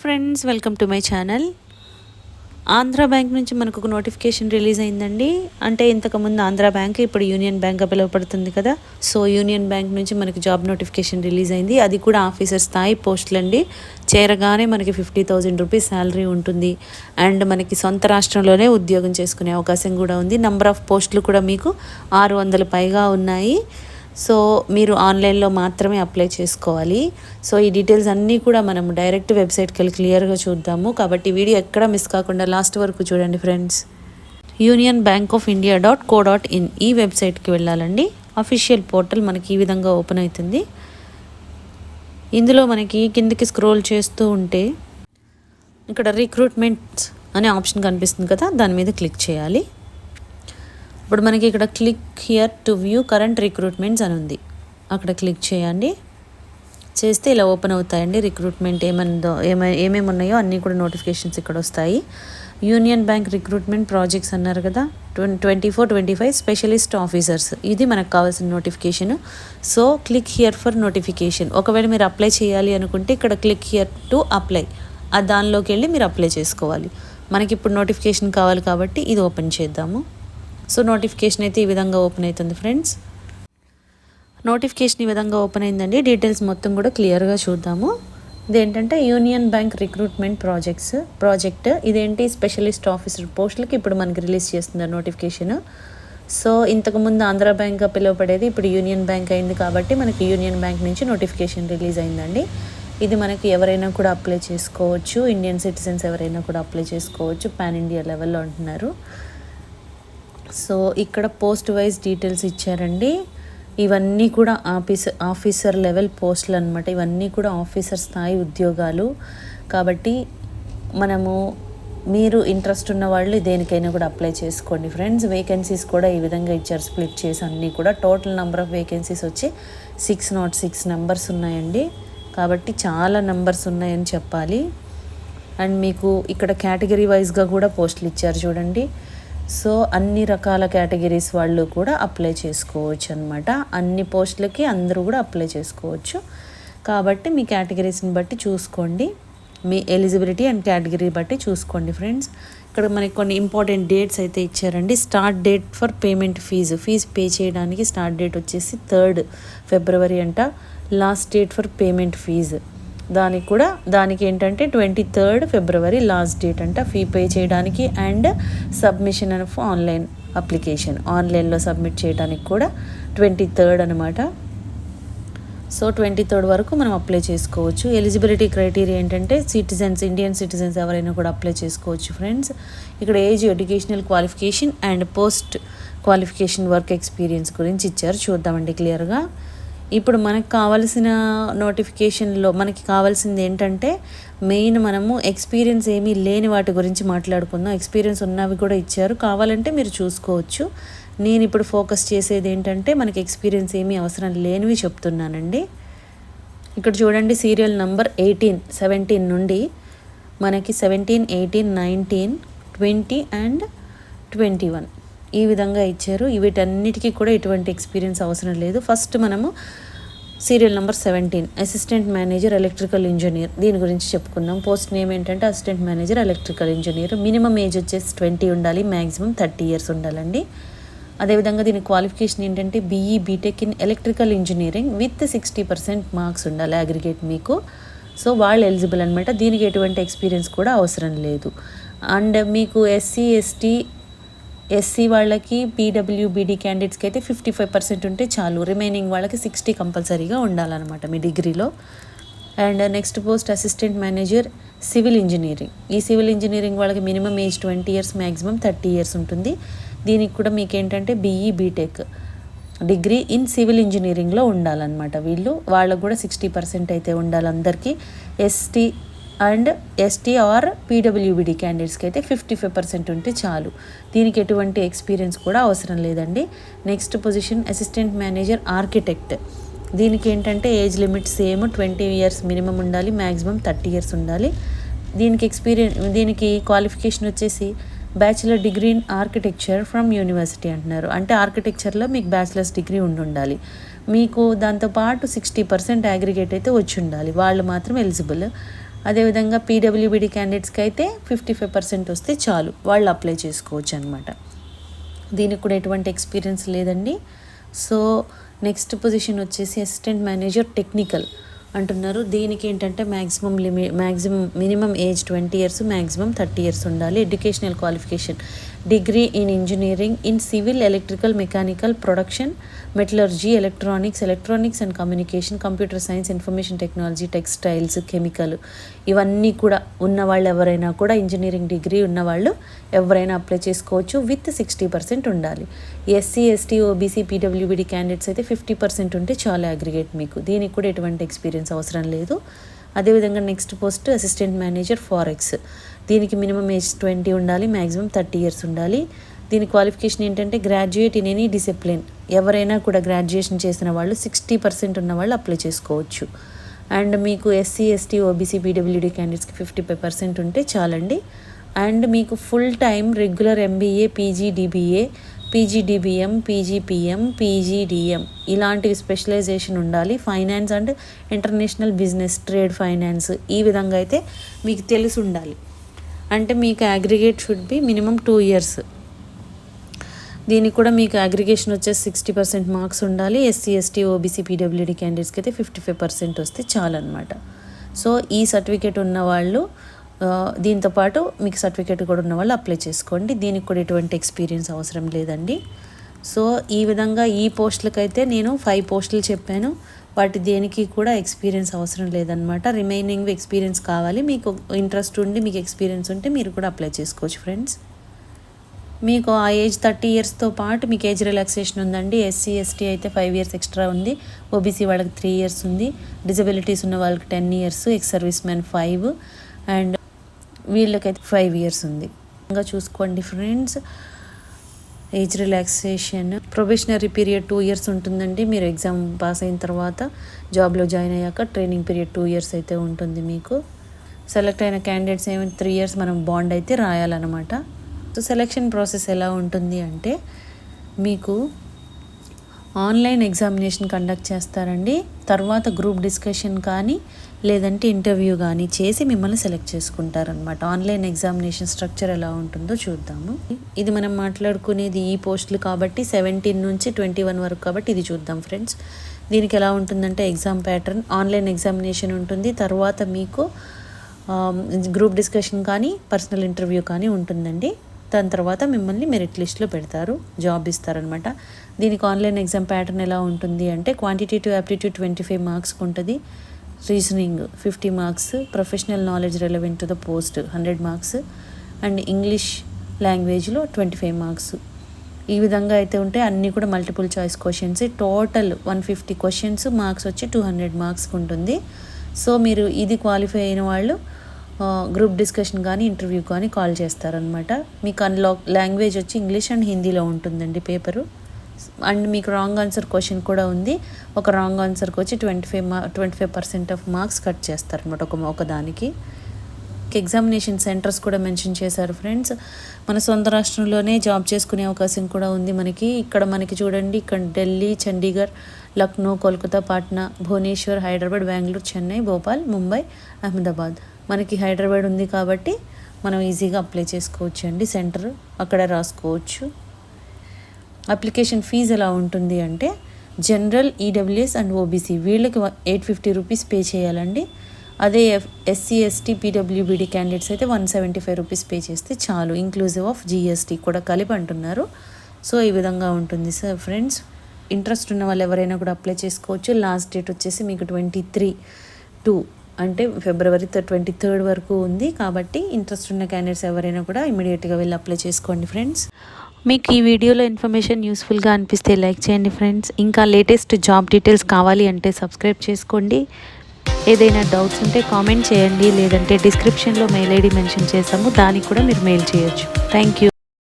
Friends welcome to my channel. Andhra Bank నుంచి మనకు ఒక నోటిఫికేషన్ రిలీజ్ అయిందండి. అంటే ఇంతకుముందు ఆంధ్ర బ్యాంక్ ఇప్పుడు యూనియన్ బ్యాంక్ పిలువబడుతుంది కదా. సో యూనియన్ బ్యాంక్ నుంచి మనకి జాబ్ నోటిఫికేషన్ రిలీజ్ అయింది. అది కూడా ఆఫీసర్ స్థాయి పోస్టులండి. చేరగానే మనకి ఫిఫ్టీ థౌజండ్ రూపీస్ శాలరీ ఉంటుంది. అండ్ మనకి సొంత రాష్ట్రంలోనే ఉద్యోగం చేసుకునే అవకాశం కూడా ఉంది. నంబర్ ఆఫ్ పోస్టులు కూడా మీకు ఆరు వందల పైగా ఉన్నాయి. సో మీరు ఆన్లైన్లో మాత్రమే అప్లై చేసుకోవాలి. సో ఈ డీటెయిల్స్ అన్నీ కూడా మనం డైరెక్ట్ వెబ్సైట్కి వెళ్ళి క్లియర్గా చూద్దాము. కాబట్టి వీడియో ఎక్కడ మిస్ కాకుండా లాస్ట్ వరకు చూడండి friends. Union Bank of India dot co dot in ఈ వెబ్సైట్కి వెళ్ళాలండి. అఫీషియల్ పోర్టల్ మనకి ఈ విధంగా ఓపెన్ అవుతుంది. ఇందులో మనకి కిందికి స్క్రోల్ చేస్తూ ఉంటే ఇక్కడ రిక్రూట్మెంట్స్ అనే ఆప్షన్ కనిపిస్తుంది కదా దాని మీద క్లిక్ చేయాలి. ఇప్పుడు మనకి ఇక్కడ click here to view current recruitments అని ఉంది. అక్కడ క్లిక్ చేయండి. చేస్తే ఇలా ఓపెన్ అవుతాయండి. రిక్రూట్మెంట్ ఏమందో ఏమై ఏమేమి ఉన్నాయో అన్నీ కూడా నోటిఫికేషన్స్ ఇక్కడ వస్తాయి. యూనియన్ బ్యాంక్ రిక్రూట్మెంట్ ప్రాజెక్ట్స్ అన్నారు కదా. Twenty four twenty five specialist officers ఇది మనకు కావాల్సిన notification so click here for notification ఒకవేళ మీరు అప్లై చేయాలి అనుకుంటే ఇక్కడ క్లిక్ హియర్ టు అప్లై ఆ దానిలోకి వెళ్ళి మీరు అప్లై చేసుకోవాలి. మనకి ఇప్పుడు నోటిఫికేషన్ కావాలి కాబట్టి ఇది ఓపెన్ చేద్దాము. సో నోటిఫికేషన్ అయితే ఈ విధంగా ఓపెన్ అవుతుంది ఫ్రెండ్స్ నోటిఫికేషన్ ఈ విధంగా ఓపెన్ అయిందండి. డీటెయిల్స్ మొత్తం కూడా క్లియర్గా చూద్దాము. ఇదేంటంటే Union Bank recruitment projects project ఇదేంటి స్పెషలిస్ట్ ఆఫీసర్ పోస్టులకి ఇప్పుడు మనకి రిలీజ్ చేస్తున్నారు నోటిఫికేషన్ సో ఇంతకుముందు ఆంధ్ర బ్యాంక్గా పిలువబడేది ఇప్పుడు యూనియన్ బ్యాంక్ అయింది కాబట్టి మనకి యూనియన్ బ్యాంక్ నుంచి నోటిఫికేషన్ రిలీజ్ అయిందండి. ఇది మనకి ఎవరైనా కూడా అప్లై చేసుకోవచ్చు. ఇండియన్ సిటిజన్స్ ఎవరైనా కూడా అప్లై చేసుకోవచ్చు. పాన్ ఇండియా లెవెల్లో అంటున్నారు. సో ఇక్కడ పోస్ట్ వైజ్ డీటెయిల్స్ ఇచ్చారండి. ఇవన్నీ కూడా ఆఫీసర్ ఆఫీసర్ లెవెల్ పోస్టులు అనమాట ఇవన్నీ కూడా ఆఫీసర్ స్థాయి ఉద్యోగాలు. కాబట్టి మనము మీరు ఇంట్రెస్ట్ ఉన్న వాళ్ళు దేనికైనా కూడా అప్లై చేసుకోండి. ఫ్రెండ్స్ వేకెన్సీస్ కూడా ఈ విధంగా ఇచ్చారు. స్ప్లిట్ చేసి అన్నీ కూడా. టోటల్ నెంబర్ ఆఫ్ వేకెన్సీస్ వచ్చి సిక్స్ నాట్ సిక్స్ నెంబర్స్ ఉన్నాయండి. కాబట్టి చాలా నెంబర్స్ ఉన్నాయని చెప్పాలి. అండ్ మీకు ఇక్కడ కేటగిరీ వైజ్గా కూడా పోస్టులు ఇచ్చారు చూడండి. సో అన్ని రకాల కేటగిరీస్ వాళ్ళు కూడా అప్లై చేసుకోవచ్చు అనమాట అన్ని పోస్టులకి అందరూ కూడా అప్లై చేసుకోవచ్చు. కాబట్టి మీ కేటగిరీస్ని బట్టి చూసుకోండి. మీ ఎలిజిబిలిటీ అండ్ కేటగిరీ బట్టి చూసుకోండి ఫ్రెండ్స్. ఇక్కడ మనకి కొన్ని ఇంపార్టెంట్ డేట్స్ అయితే ఇచ్చారండి. Start date for payment fee. Fee pay చేయడానికి స్టార్ట్ డేట్ వచ్చేసి థర్డ్ ఫిబ్రవరి అంట. Last date for payment fee. దానికి కూడా దానికి ఏంటంటే twenty third February last date అంట. ఫీ పే చేయడానికి and submission of online application ఆన్లైన్లో సబ్మిట్ చేయడానికి కూడా ట్వంటీ థర్డ్ అనమాట సో ట్వంటీ థర్డ్ వరకు మనం అప్లై చేసుకోవచ్చు. ఎలిజిబిలిటీ క్రైటీరియా ఏంటంటే సిటిజన్స్ ఇండియన్ సిటిజన్స్ ఎవరైనా కూడా అప్లై చేసుకోవచ్చు ఫ్రెండ్స్ ఇక్కడ age educational qualification and post qualification work experience గురించి ఇచ్చారు. చూద్దామండి క్లియర్గా ఇప్పుడు మనకు కావాల్సిన నోటిఫికేషన్లో మనకి కావాల్సింది ఏంటంటే మెయిన్ మనము ఎక్స్పీరియన్స్ ఏమీ లేని వాటి గురించి మాట్లాడుకుందాం. ఎక్స్పీరియన్స్ ఉన్నవి కూడా ఇచ్చారు. కావాలంటే మీరు చూసుకోవచ్చు. నేను ఇప్పుడు ఫోకస్ చేసేది ఏంటంటే మనకి ఎక్స్పీరియన్స్ ఏమీ అవసరం లేనివి చెప్తున్నానండి. ఇక్కడ చూడండి సీరియల్ నంబర్ ఎయిటీన్ సెవెంటీన్ నుండి మనకి seventeen eighteen nineteen twenty and twenty one ఈ విధంగా ఇచ్చారు. వీటన్నిటికీ కూడా ఎటువంటి ఎక్స్పీరియన్స్ అవసరం లేదు. ఫస్ట్ మనము serial number seventeen assistant manager electrical engineer. దీని గురించి చెప్పుకుందాం. పోస్ట్ నేమ్ ఏంటంటే assistant manager electrical engineer. Minimum age వచ్చేసి ట్వంటీ ఉండాలి మ్యాక్సిమం థర్టీ ఇయర్స్ ఉండాలండి. అదేవిధంగా దీని క్వాలిఫికేషన్ ఏంటంటే BE B Tech in electrical engineering with sixty percent marks ఉండాలి అగ్రిగేట్ మీకు. సో వాళ్ళు ఎలిజిబుల్ అనమాట దీనికి ఎటువంటి ఎక్స్పీరియన్స్ కూడా అవసరం లేదు. అండ్ మీకు ఎస్సీ ఎస్టీ ఎస్సీ వాళ్ళకి పీడబ్ల్యూబీడీ క్యాండిడేట్స్కి అయితే ఫిఫ్టీ ఫైవ్ పర్సెంట్ ఉంటే చాలు. రిమైనింగ్ వాళ్ళకి సిక్స్టీ కంపల్సరీగా ఉండాలన్నమాట మీ డిగ్రీలో. And next post assistant manager civil engineering ఈ సివిల్ ఇంజనీరింగ్ వాళ్ళకి minimum age twenty years maximum thirty years ఉంటుంది. దీనికి కూడా మీకు ఏంటంటే BE B Tech degree in civil ఇంజనీరింగ్లో ఉండాలన్నమాట వీళ్ళు. వాళ్ళకు కూడా సిక్స్టీ పర్సెంట్ అయితే ఉండాలి అందరికీ. ST and ST or PWBD క్యాండిడేట్స్కి అయితే ఫిఫ్టీ ఫైవ్ పర్సెంట్ ఉంటే చాలు. దీనికి ఎటువంటి ఎక్స్పీరియన్స్ కూడా అవసరం లేదండి. Next position assistant manager architect దీనికి ఏంటంటే age limit same twenty years minimum ఉండాలి మ్యాక్సిమం థర్టీ ఇయర్స్ ఉండాలి. దీనికి ఎక్స్పీరియన్స్ దీనికి క్వాలిఫికేషన్ వచ్చేసి bachelor degree in architecture from university అంటున్నారు. అంటే ఆర్కిటెక్చర్లో మీకు బ్యాచిలర్స్ డిగ్రీ ఉండి ఉండాలి. మీకు దాంతోపాటు సిక్స్టీ పర్సెంట్ అగ్రిగేట్ అయితే వచ్చి ఉండాలి. వాళ్ళు మాత్రం ఎలిజిబుల్ అదేవిధంగా పీడబ్ల్యూబీడీ క్యాండిడేట్స్కి అయితే ఫిఫ్టీ ఫైవ్ పర్సెంట్ వస్తే చాలు. వాళ్ళు అప్లై చేసుకోవచ్చు అనమాట దీనికి కూడా ఎటువంటి ఎక్స్పీరియన్స్ లేదండి. సో నెక్స్ట్ పొజిషన్ వచ్చేసి అసిస్టెంట్ మేనేజర్ టెక్నికల్ అంటున్నారు. దీనికి ఏంటంటే maximum limit maximum minimum age twenty years maximum thirty years ఉండాలి. Educational qualification degree in engineering in civil electrical mechanical production metallurgy electronics electronics and communication computer science information technology textiles chemical ఇవన్నీ కూడా ఉన్న వాళ్ళు ఎవరైనా కూడా engineering degree ఉన్నవాళ్ళు ఎవరైనా apply చేసుకోవచ్చు. విత్ సిక్స్టీ పర్సెంట్ ఉండాలి. SC ST OBC PWBD candidates అయితే ఫిఫ్టీ పర్సెంట్ ఉంటే చాలా అగ్రిగేట్ మీకు. దీనికి కూడా ఎటువంటి ఎక్స్పీరియన్స్ అవసరం లేదు. అదేవిధంగా next post assistant manager forex దీనికి మినిమం ఏజ్ ట్వంటీ ఉండాలి మ్యాక్సిమం థర్టీ ఇయర్స్ ఉండాలి. దీని క్వాలిఫికేషన్ ఏంటంటే గ్రాడ్యుయేట్ ఇన్ ఎనీ డిసిప్లిన్. ఎవరైనా కూడా గ్రాడ్యుయేషన్ చేసిన వాళ్ళు సిక్స్టీ పర్సెంట్ ఉన్న వాళ్ళు అప్లై చేసుకోవచ్చు. అండ్ మీకు ఎస్సీ ఎస్టీ ఓబీసీ పీడబ్ల్యూడీ క్యాండిడేట్స్కి ఫిఫ్టీ ఫైవ్ పర్సెంట్ ఉంటే చాలండి. అండ్ మీకు full time regular MBA PGDBA PGDBM PGPM PGDM ఇలాంటివి స్పెషలైజేషన్ ఉండాలి. Finance and international business trade finance ఈ విధంగా అయితే మీకు తెలిసి ఉండాలి. అంటే మీకు aggregate should be minimum two years దీనికి కూడా మీకు అగ్రిగేషన్ వచ్చేసి సిక్స్టీ పర్సెంట్ మార్క్స్ ఉండాలి. ఎస్సీ ఎస్టీ ఓబీసీ పీడబ్ల్యూడీ క్యాండిడేట్స్కి అయితే ఫిఫ్టీ ఫైవ్ పర్సెంట్ వస్తే చాలన్నమాట. సో ఈ సర్టిఫికేట్ ఉన్న వాళ్ళు దీంతో పాటు మీకు సర్టిఫికేట్ కూడా ఉన్న వాళ్ళు అప్లై చేసుకోండి. దీనికి కూడా ఎటువంటి ఎక్స్పీరియన్స్ అవసరం లేదండి. సో ఈ విధంగా ఈ పోస్టులకైతే నేను ఫైవ్ పోస్టులు చెప్పాను. వాటి దేనికి కూడా ఎక్స్పీరియన్స్ అవసరం లేదనమాట రిమైనింగ్ ఎక్స్పీరియన్స్ కావాలి. మీకు ఇంట్రెస్ట్ ఉండి మీకు ఎక్స్పీరియన్స్ ఉంటే మీరు కూడా అప్లై చేసుకోవచ్చు ఫ్రెండ్స్. మీకు ఆ ఏజ్ థర్టీ ఇయర్స్తో పాటు మీకు ఏజ్ రిలాక్సేషన్ ఉందండి. ఎస్సీ ఎస్టీ అయితే ఫైవ్ ఇయర్స్ ఎక్స్ట్రా ఉంది. ఓబీసీ వాళ్ళకి త్రీ ఇయర్స్ ఉంది. డిజబిలిటీస్ ఉన్న వాళ్ళకి ten years ex service man five. And వీళ్ళకైతే ఫైవ్ ఇయర్స్ ఉంది. ఇంకా చూసుకోండి friends. Age relaxation probationary period two years ఉంటుందండి. మీరు ఎగ్జామ్ పాస్ అయిన తర్వాత జాబ్లో జాయిన్ అయ్యాక ట్రైనింగ్ పీరియడ్ టూ ఇయర్స్ అయితే ఉంటుంది మీకు. సెలెక్ట్ అయిన క్యాండిడేట్స్ ఏమి త్రీ ఇయర్స్ మనం బాండ్ అయితే రాయాలన్నమాట. సో సెలెక్షన్ ప్రాసెస్ ఎలా ఉంటుంది అంటే మీకు ఆన్లైన్ ఎగ్జామినేషన్ కండక్ట్ చేస్తారండి. తర్వాత గ్రూప్ డిస్కషన్ కానీ లేదంటే ఇంటర్వ్యూ కానీ చేసి మిమ్మల్ని సెలెక్ట్ చేసుకుంటారనమాట ఆన్లైన్ ఎగ్జామినేషన్ స్ట్రక్చర్ ఎలా ఉంటుందో చూద్దాము. ఇది మనం మాట్లాడుకునేది ఈ పోస్టులు కాబట్టి సెవెంటీన్ నుంచి ట్వంటీ వన్ వరకు కాబట్టి ఇది చూద్దాం ఫ్రెండ్స్. దీనికి ఎలా ఉంటుందంటే ఎగ్జామ్ ప్యాటర్న్ ఆన్లైన్ ఎగ్జామినేషన్ ఉంటుంది. తర్వాత మీకు గ్రూప్ డిస్కషన్ కానీ పర్సనల్ ఇంటర్వ్యూ కానీ ఉంటుందండి. దాని తర్వాత మిమ్మల్ని మెరిట్ లిస్ట్లో పెడతారు జాబ్ ఇస్తారనమాట. దీనికి ఆన్లైన్ ఎగ్జామ్ ప్యాటర్న్ ఎలా ఉంటుంది అంటే క్వాంటిటేటివ్ యాప్టిట్యూడ్ ట్వంటీ ఫైవ్ మార్క్స్కి ఉంటుంది reasoning fifty marks professional knowledge relevant to the post hundred marks and English లాంగ్వేజ్లో ట్వంటీ ఫైవ్ మార్క్స్. ఈ విధంగా అయితే ఉంటే అన్నీ కూడా multiple choice questions. Total one fifty questions marks వచ్చి టూ హండ్రెడ్ మార్క్స్కి ఉంటుంది సో మీరు ఇది క్వాలిఫై అయిన వాళ్ళు గ్రూప్ డిస్కషన్ కానీ ఇంటర్వ్యూ కానీ కాల్ చేస్తారనమాట మీకు అందులో లాంగ్వేజ్ వచ్చి ఇంగ్లీష్ అండ్ హిందీలో ఉంటుందండి పేపరు అండ్ మీకు రాంగ్ ఆన్సర్ క్వశ్చన్ కూడా ఉంది. ఒక రాంగ్ ఆన్సర్కి వచ్చి ట్వంటీ ఫైవ్ మా twenty five percent of marks cut చేస్తారనమాట ఒక ఒక దానికి. ఎగ్జామినేషన్ సెంటర్స్ కూడా మెన్షన్ చేశారు ఫ్రెండ్స్ మన సొంత రాష్ట్రంలోనే జాబ్ చేసుకునే అవకాశం కూడా ఉంది మనకి. ఇక్కడ మనకి చూడండి ఇక్కడ ఢిల్లీ చండీగఢ్ లక్నో కోల్కతా పాట్నా భువనేశ్వర్ హైదరాబాద్ బెంగళూరు చెన్నై భోపాల్ ముంబై అహ్మదాబాద్. మనకి హైదరాబాద్ ఉంది కాబట్టి మనం ఈజీగా అప్లై చేసుకోవచ్చు అండి. సెంటర్ అక్కడ రాసుకోవచ్చు. అప్లికేషన్ ఫీజు ఎలా ఉంటుంది అంటే జనరల్ ఈడబ్ల్యూఎస్ అండ్ ఓబీసీ వీళ్ళకి ఎయిట్ ఫిఫ్టీ రూపీస్ పే చేయాలండి. అదే F SC ST PWBD candidates అయితే one seventy five rupees pay చేస్తే చాలు. ఇంక్లూజివ్ ఆఫ్ జీఎస్టీ కూడా కలిపి అంటున్నారు. సో ఈ విధంగా ఉంటుంది సార్ ఫ్రెండ్స్ ఇంట్రెస్ట్ ఉన్న వాళ్ళు ఎవరైనా కూడా అప్లై చేసుకోవచ్చు. లాస్ట్ డేట్ వచ్చేసి మీకు ట్వంటీ త్రీ టూ అంటే ఫిబ్రవరి ట్వంటీ థర్డ్ వరకు ఉంది. కాబట్టి ఇంట్రెస్ట్ ఉన్న క్యాండిడేట్స్ ఎవరైనా కూడా ఇమీడియట్గా వెళ్ళి అప్లై చేసుకోండి ఫ్రెండ్స్ మీకు ఈ వీడియోలో ఇన్ఫర్మేషన్ యూస్ఫుల్గా అనిపిస్తే లైక్ చేయండి ఫ్రెండ్స్ ఇంకా లేటెస్ట్ జాబ్ డీటెయిల్స్ కావాలి అంటే సబ్స్క్రైబ్ చేసుకోండి. ఏదైనా డౌట్స్ ఉంటే కామెంట్ చేయండి. లేదంటే డిస్క్రిప్షన్లో మెయిల్ ఐడి మెన్షన్ చేసాము దానికి కూడా మీరు మెయిల్ చేయొచ్చు. Thank you